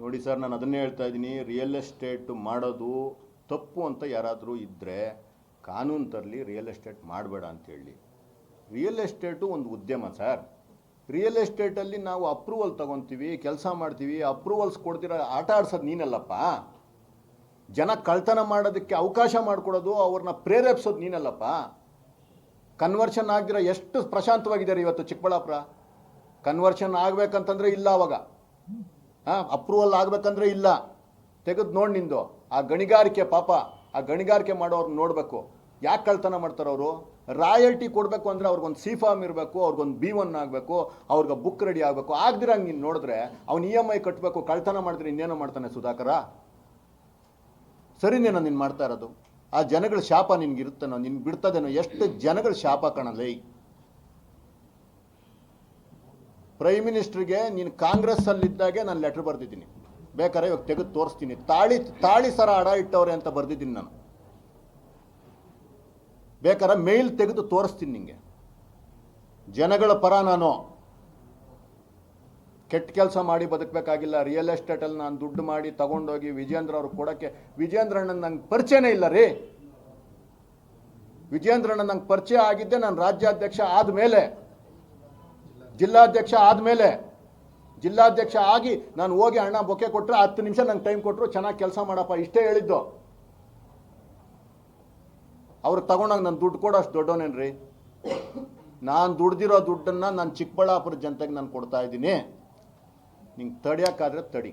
ನೋಡಿ ಸರ್, ನಾನು ಅದನ್ನೇ ಹೇಳ್ತಾ ಇದ್ದೀನಿ. ರಿಯಲ್ ಎಸ್ಟೇಟ್ ಮಾಡೋದು ತಪ್ಪು ಅಂತ ಯಾರಾದರೂ ಇದ್ದರೆ ಕಾನೂನು ತರಲಿ ರಿಯಲ್ ಎಸ್ಟೇಟ್ ಮಾಡಬೇಡ ಅಂತೇಳಿ ರಿಯಲ್ ಎಸ್ಟೇಟು ಒಂದು ಉದ್ಯಮ ಸರ್. ರಿಯಲ್ ಎಸ್ಟೇಟಲ್ಲಿ ನಾವು ಅಪ್ರೂವಲ್ ತಗೊತೀವಿ, ಕೆಲಸ ಮಾಡ್ತೀವಿ ಅಪ್ರೂವಲ್ಸ್ ಕೊಡ್ತಿರೋ, ಆಟ ಆಡ್ಸೋದು ನೀನಲ್ಲಪ್ಪ. ಜನ ಕಳ್ತನ ಮಾಡೋದಕ್ಕೆ ಅವಕಾಶ ಮಾಡಿಕೊಡೋದು, ಅವ್ರನ್ನ ಪ್ರೇರೇಪಿಸೋದು ನೀನಲ್ಲಪ್ಪ. ಕನ್ವರ್ಷನ್ ಆಗದಿರೋ ಎಷ್ಟು ಪ್ರಶಾಂತವಾಗಿದ್ದಾರೆ ಇವತ್ತು ಚಿಕ್ಕಬಳ್ಳಾಪುರ. ಕನ್ವರ್ಷನ್ ಆಗಬೇಕಂತಂದರೆ ಇಲ್ಲ ಅವಾಗ. ಅಪ್ರೂವಲ್ ಆಗ್ಬೇಕಂದ್ರೆ ಇಲ್ಲ. ತೆಗೆದು ನೋಡಿ ನಿಂದು. ಆ ಗಣಿಗಾರಿಕೆ ಪಾಪ, ಆ ಗಣಿಗಾರಿಕೆ ಮಾಡೋರು ನೋಡಬೇಕು. ಯಾಕೆ ಕಳ್ತನ ಮಾಡ್ತಾರೆ ಅವರು? ರಾಯಲ್ಟಿ ಕೊಡಬೇಕು ಅಂದರೆ ಅವ್ರಿಗೊಂದು ಸಿ ಫಾರ್ಮ್ ಇರಬೇಕು, ಅವ್ರಿಗೊಂದು ಬಿ ಒನ್ ಆಗಬೇಕು, ಅವ್ರಿಗೆ ಬುಕ್ ರೆಡಿ ಆಗಬೇಕು. ಆಗ್ದಿರಂಗೆ ನೀನು ನೋಡಿದ್ರೆ ಅವ್ನು ಇ ಎಂ ಐ ಕಟ್ಟಬೇಕು ಕಳ್ತನ ಮಾಡಿದ್ರೆ ಇನ್ನೇನೋ ಮಾಡ್ತಾನೆ ಸುಧಾಕರ? ಸರಿನೇನೋ ನೀನು ಮಾಡ್ತಾ ಇರೋದು. ಆ ಜನಗಳ ಶಾಪ ನಿನ್ಗಿರುತ್ತೇನೋ ನಿನ್ಗೆ ಬಿಡ್ತದೇನೋ, ಎಷ್ಟು ಜನಗಳ ಶಾಪ ಕಾಣಲೇ ಪ್ರೈಮ್ ಮಿನಿಸ್ಟ್ರಿಗೆ ನೀನು ಕಾಂಗ್ರೆಸ್ಸಲ್ಲಿದ್ದಾಗೆ ನಾನು ಲೆಟ್ರ್ ಬರೆದಿದ್ದೀನಿ. ಬೇಕಾದ್ರೆ ಇವಾಗ ತೆಗೆದು ತೋರಿಸ್ತೀನಿ. ತಾಳಿ ತಾಳಿ ಸರ ಅಡ ಇಟ್ಟವ್ರೆ ಅಂತ ಬರೆದಿದ್ದೀನಿ ನಾನು. ಬೇಕಾದ್ರೆ ಮೇಲ್ ತೆಗೆದು ತೋರಿಸ್ತೀನಿ ನಿಂಗೆ. ಜನಗಳ ಪರ ನಾನು ಕೆಟ್ಟ ಕೆಲಸ ಮಾಡಿ ಬದುಕಬೇಕಾಗಿಲ್ಲ. ರಿಯಲ್ ಎಸ್ಟೇಟಲ್ಲಿ ನಾನು ದುಡ್ಡು ಮಾಡಿ ತಗೊಂಡೋಗಿ ವಿಜೇಂದ್ರ ಅವ್ರು ಕೊಡೋಕ್ಕೆ. ವಿಜೇಂದ್ರ ಅಣ್ಣನ ನಂಗೆ ಪರಿಚಯನೇ ಇಲ್ಲ ರೀ. ವಿಜೇಂದ್ರ ಅಣ್ಣ ನಂಗೆ ಪರಿಚಯ ಆಗಿದ್ದೆ ನಾನು ರಾಜ್ಯಾಧ್ಯಕ್ಷ ಆದಮೇಲೆ. ಜಿಲ್ಲಾಧ್ಯಕ್ಷ ಆದಮೇಲೆ ಜಿಲ್ಲಾಧ್ಯಕ್ಷ ಆಗಿ ನಾನು ಹೋಗಿ ಅಣ್ಣ ಬೊಕ್ಕೆ ಕೊಟ್ಟರೆ ಹತ್ತು ನಿಮಿಷ ನಂಗೆ ಟೈಮ್ ಕೊಟ್ಟರು ಚೆನ್ನಾಗಿ ಕೆಲಸ ಮಾಡಪ್ಪ, ಇಷ್ಟೇ ಹೇಳಿದ್ದು. ಅವ್ರು ತಗೊಂಡಾಗ ನಾನು ದುಡ್ಡು ಕೊಡೋ, ಅಷ್ಟು ದೊಡ್ಡವನೇನ್ರಿ ನಾನು ದುಡ್ದಿರೋ ದುಡ್ಡನ್ನು ನಾನು ಚಿಕ್ಕಬಳ್ಳಾಪುರ ಜನತೆಗೆ ನಾನು ಕೊಡ್ತಾ ಇದ್ದೀನಿ. ನಿಂಗೆ ತಡಿಯೋಕ್ಕಾದ್ರೆ ತಡಿ.